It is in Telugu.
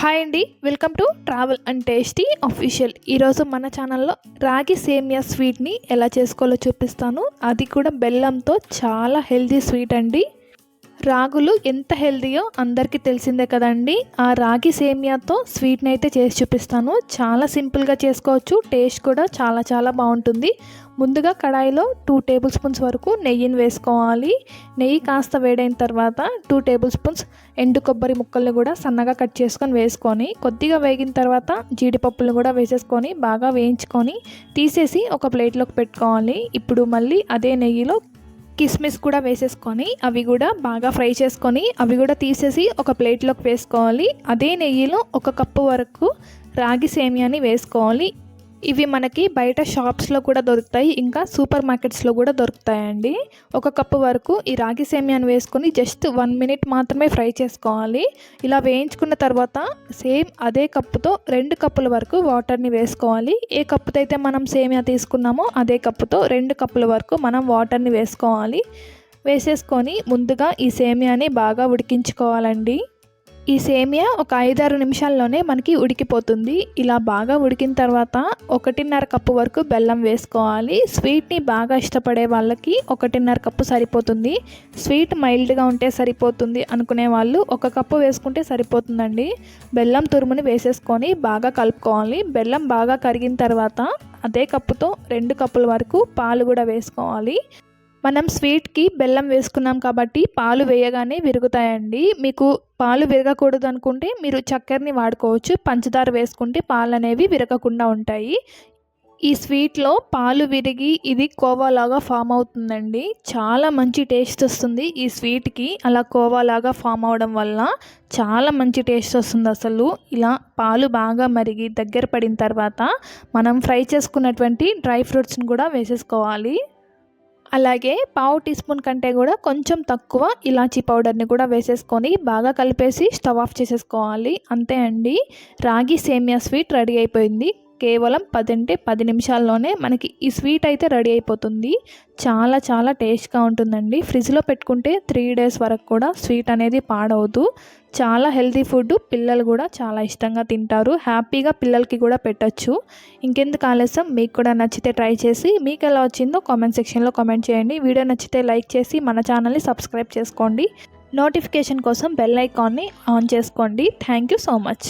హాయ్ అండి welcome to travel and tasty official ఈరోజు మన ఛానల్లో రాగి సేమియా స్వీట్ని ఎలా చేసుకోవాలో చూపిస్తాను. అది కూడా బెల్లంతో చాలా హెల్దీ స్వీట్ అండి. రాగులు ఎంత హెల్దీయో అందరికీ తెలిసిందే కదండి. ఆ రాగి సేమియాతో స్వీట్ని అయితే చేసి చూపిస్తాను. చాలా సింపుల్గా చేసుకోవచ్చు. టేస్ట్ కూడా చాలా చాలా బాగుంటుంది. ముందుగా కడాయిలో టూ టేబుల్ స్పూన్స్ వరకు నెయ్యిని వేసుకోవాలి. నెయ్యి కాస్త వేడైన తర్వాత టూ టేబుల్ స్పూన్స్ ఎండు కొబ్బరి ముక్కల్ని కూడా సన్నగా కట్ చేసుకొని వేసుకొని కొద్దిగా వేగిన తర్వాత జీడిపప్పులను కూడా వేసేసుకొని బాగా వేయించుకొని తీసేసి ఒక ప్లేట్లోకి పెట్టుకోవాలి. ఇప్పుడు మళ్ళీ అదే నెయ్యిలో కిస్మిస్ కూడా వేసేసుకొని అవి కూడా బాగా ఫ్రై చేసుకొని అవి కూడా తీసేసి ఒక ప్లేట్లోకి వేసుకోవాలి. అదే నెయ్యిలో ఒక కప్పు వరకు రాగి సేమియాని వేసుకోవాలి. ఇవి మనకి బయట షాప్స్లో కూడా దొరుకుతాయి. ఇంకా సూపర్ మార్కెట్స్లో కూడా దొరుకుతాయండి. ఒక కప్పు వరకు ఈ రాగి సేమియాను వేసుకొని జస్ట్ వన్ మినిట్ మాత్రమే ఫ్రై చేసుకోవాలి. ఇలా వేయించుకున్న తర్వాత సేమ్ అదే కప్పుతో రెండు కప్పుల వరకు వాటర్ని వేసుకోవాలి. ఏ కప్పుతో అయితే మనం సేమియా తీసుకున్నామో అదే కప్పుతో రెండు కప్పుల వరకు మనం వాటర్ని వేసుకోవాలి. వేసేసుకొని ముందుగా ఈ సేమియాని బాగా ఉడికించుకోవాలండి. ఈ సేమియా ఒక ఐదారు నిమిషాల్లోనే మనకి ఉడికిపోతుంది. ఇలా బాగా ఉడికిన తర్వాత ఒకటిన్నర కప్పు వరకు బెల్లం వేసుకోవాలి. స్వీట్ని బాగా ఇష్టపడే వాళ్ళకి ఒకటిన్నర కప్పు సరిపోతుంది. స్వీట్ మైల్డ్గా ఉంటే సరిపోతుంది అనుకునే వాళ్ళు ఒక కప్పు వేసుకుంటే సరిపోతుందండి. బెల్లం తురుముని వేసేసుకొని బాగా కలుపుకోవాలి. బెల్లం బాగా కరిగిన తర్వాత అదే కప్పుతో రెండు కప్పుల వరకు పాలు కూడా వేసుకోవాలి. మనం స్వీట్కి బెల్లం వేసుకున్నాం కాబట్టి పాలు వేయగానే విరుగుతాయండి. మీకు పాలు విరగకూడదు అనుకుంటే మీరు చక్కెరని వాడుకోవచ్చు. పంచదార వేసుకుంటే పాలు అనేవి విరగకుండా ఉంటాయి. ఈ స్వీట్లో పాలు విరిగి ఇది కోవాలాగా ఫామ్ అవుతుందండి. చాలా మంచి టేస్ట్ వస్తుంది ఈ స్వీట్కి అలా కోవాలాగా ఫామ్ అవడం వల్ల చాలా మంచి టేస్ట్ వస్తుంది అసలు. ఇలా పాలు బాగా మరిగి దగ్గర పడిన తర్వాత మనం ఫ్రై చేసుకున్నటువంటి డ్రై ఫ్రూట్స్ని కూడా వేసేసుకోవాలి. అలాగే పావు టీ స్పూన్ కంటే కూడా కొంచెం తక్కువ ఇలాచీ పౌడర్ని కూడా వేసేసుకొని బాగా కలిపేసి స్టవ్ ఆఫ్ చేసేసుకోవాలి. అంతే అండి. రాగి సేమియా స్వీట్ రెడీ అయిపోయింది. కేవలం పదింటే పది నిమిషాల్లోనే మనకి ఈ స్వీట్ అయితే రెడీ అయిపోతుంది. చాలా చాలా టేస్ట్గా ఉంటుందండి. ఫ్రిడ్జ్లో పెట్టుకుంటే త్రీ డేస్ వరకు కూడా స్వీట్ అనేది పాడవద్దు చాలా హెల్తీ ఫుడ్ పిల్లలు కూడా చాలా ఇష్టంగా తింటారు. హ్యాపీగా పిల్లలకి కూడా పెట్టచ్చు. ఇంకెందుకు ఆలస్యం? మీకు కూడా నచ్చితే ట్రై చేసి మీకు ఎలా వచ్చిందో కామెంట్ సెక్షన్లో కామెంట్ చేయండి. వీడియో నచ్చితే లైక్ చేసి మన ఛానల్ని సబ్స్క్రైబ్ చేసుకోండి. నోటిఫికేషన్ కోసం బెల్ ఐకాన్ని ఆన్ చేసుకోండి. Thank you so much.